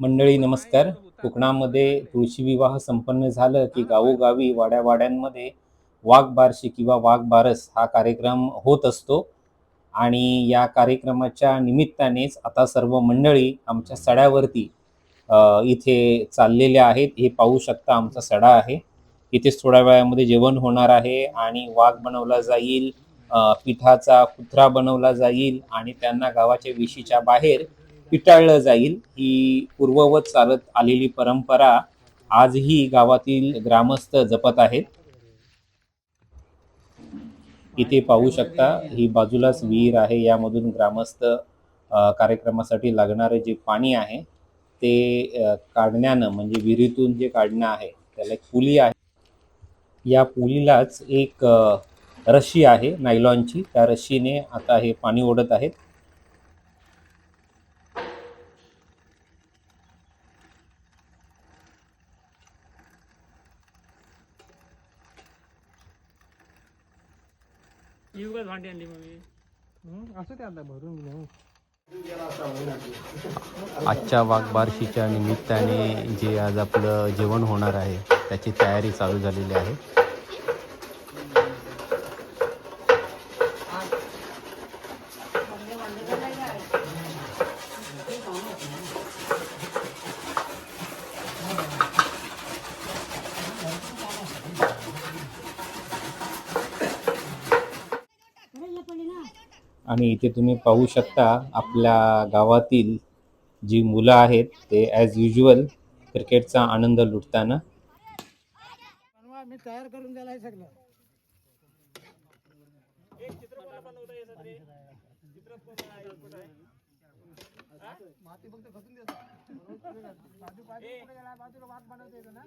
मंडळी नमस्कार. कोकणामध्ये तुळशी विवाह संपन्न झालं की गावोगावी वाड्यावाड्यांमध्ये वाघ बारशी किंवा वाघ बारस हा कार्यक्रम होत असतो. आणि या कार्यक्रमाच्या निमित्तानेच आता सर्व मंडळी आमच्या सड्यावरती इथे चाललेल्या आहेत. हे पाहू शकता आमचा सडा आहे. इथेच थोड्या वेळामध्ये जेवण होणार आहे आणि वाघ बनवला जाईल पिठाचा कुत्रा बनवला जाईल आणि त्यांना गावाच्या विशीच्या बाहेर पिटाळलं जाईल. ही पूर्ववत चालत आलेली परंपरा आजही गावातील ग्रामस्थ जपत आहेत. इथे पाहू शकता ही बाजूलाच विहीर आहे. यामधून ग्रामस्थ कार्यक्रमासाठी लागणारे जे पाणी आहे ते काढण्यानं म्हणजे विहिरीतून जे काढणं आहे त्याला एक पुली आहे. या पुलीलाच एक अ, रशी आहे नायलॉनची. त्या रशीने आता हे पाणी ओढत आहेत. उगाच भांडी आणली मग मी असं ते आता भरून घेऊ. आजच्या वाघबारशीच्या निमित्ताने जे आज आपलं जेवण होणार आहे त्याची तयारी चालू झालेली आहे. आणि इथे तुम्ही पाहू शकता आपल्या गावातील जी मुलं आहेत ते ॲज युजल क्रिकेटचा आनंद लुटताना तयार करून द्यायला सगळं माती फक्त खचून देतो. बाजू- बाजू गेला, बाजूला ना?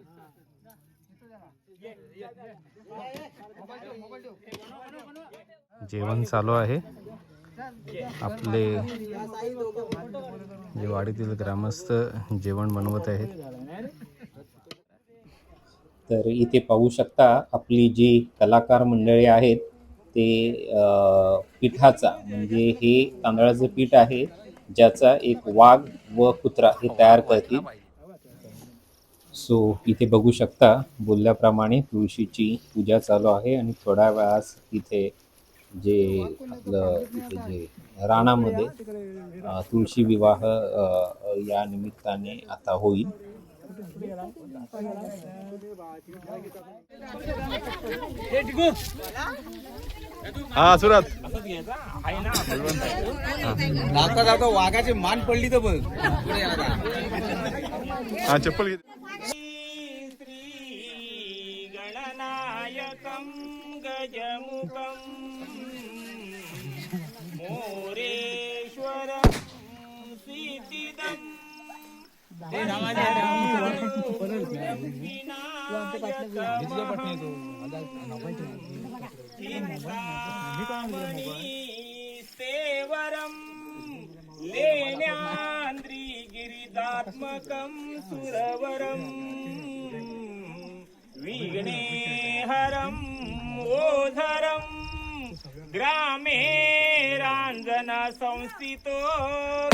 जेवण चालू आहे आपले जे वाडीतील ग्रामस्थ जेवण बनवत आहेत. तर इथे पाहू शकता आपली जी कलाकार मंडळी आहेत ते पिठाचा म्हणजे हे तांदळाचं पीठ आहे ज्याचा एक वाघ व कुत्रा हे तयार करतील. सो इथे बघू शकता बोलल्याप्रमाणे तुळशीची पूजा चालू आहे आणि थोड्या वेळास इथे जे आपलं इथे जे राणामध्ये तुळशी विवाह या निमित्ताने आता होईल. हा सुरात. जाता जाता वाघाची मान पडली तर बघ. हा चप्पल घे. गणनायकं गजमुखं सेवरं लेण्यान्द्रिगिरिदात्मकं सुरवरम् विघ्नेहरम् ओधरम् ग्रामे राञ्जना संस्थितो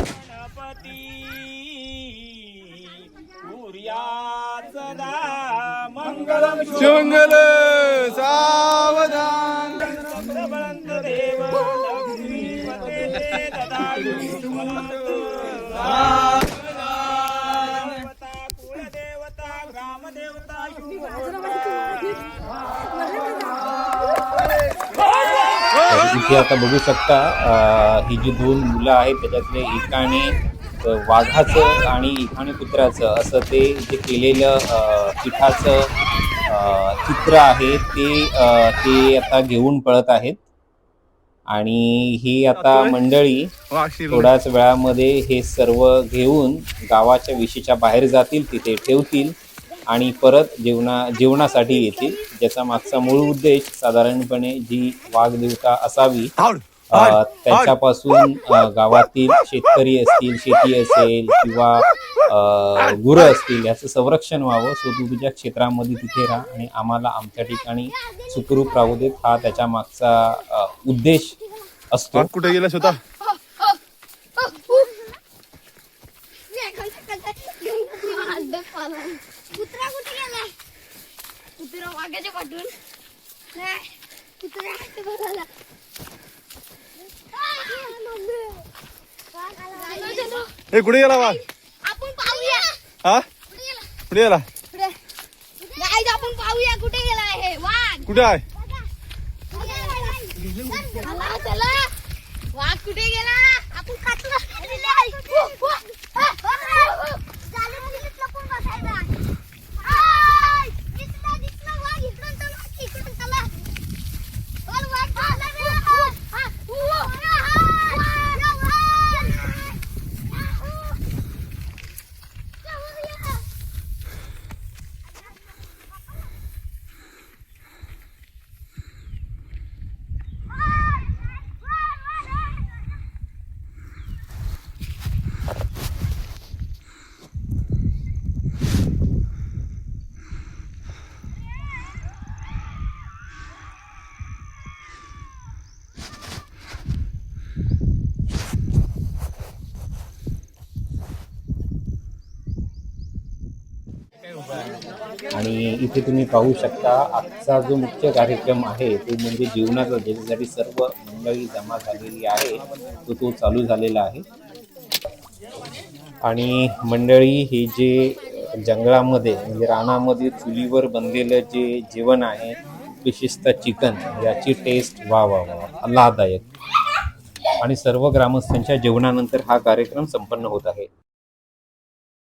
गणपती मङ्गलम् शिवमंगल सावधान। देव कुलदेवता ग्रामदेवता आता बघू शकता अ, ही जी दोन मुलं आहेत त्याच्यातले एकाने वाघाचं आणि एकाने कुत्र्याचं असं ते जे केलेलं पिठाचं चित्र आहे ते ते आता घेऊन पळत आहेत. आणि ही आता मंडळी थोड्याच वेळामध्ये हे सर्व घेऊन गावाच्या विशीच्या बाहेर जातील तिथे ठेवतील आणि परत जेवणा जेवणासाठी येतील. ज्याचा मागचा मूळ उद्देश साधारणपणे जी वाघदेवता असावी अ, त्याच्यापासून गावातील शेतकरी असतील शेती असेल किंवा गुरं असतील याचं संरक्षण व्हावं. सो तू तुझ्या क्षेत्रामध्ये तिथे राहा आणि आम्हाला आमच्या ठिकाणी सुखरूप राहू देत. हा त्याच्या मागचा उद्देश असतो. कुठे गेला स्वतः कुत्रा कुठे गेला कुत्रा वाघाच्या पाठून नाही, कुत्रा हात बघायला. आ, मम्मी. वाघ आला. चलो, चलो. ए कुठे गेला वाघ? आपण पाहूया. हा? कुठे गेला? गाईज आपण पाहूया कुठे गेला आहे वाघ. कुठे आहे? चला चला. वाघ कुठे गेला? आपण खातला. आणि इथे तुम्ही पाहू शकता आजचा जो मुख्य कार्यक्रम आहे तो म्हणजे जीवनाचा ज्याच्यासाठी सर्व मंडळी जमा झालेली आहे. तो तो चालू झालेला आहे. आणि मंडळी हे जे जंगलामध्ये म्हणजे रानामध्ये चुलीवर बनलेलं जे जेवण आहे विशेषतः चिकन याची टेस्ट वा वा वा आल्हादायक आणि सर्व ग्रामस्थांच्या जेवणानंतर हा कार्यक्रम संपन्न होत आहे.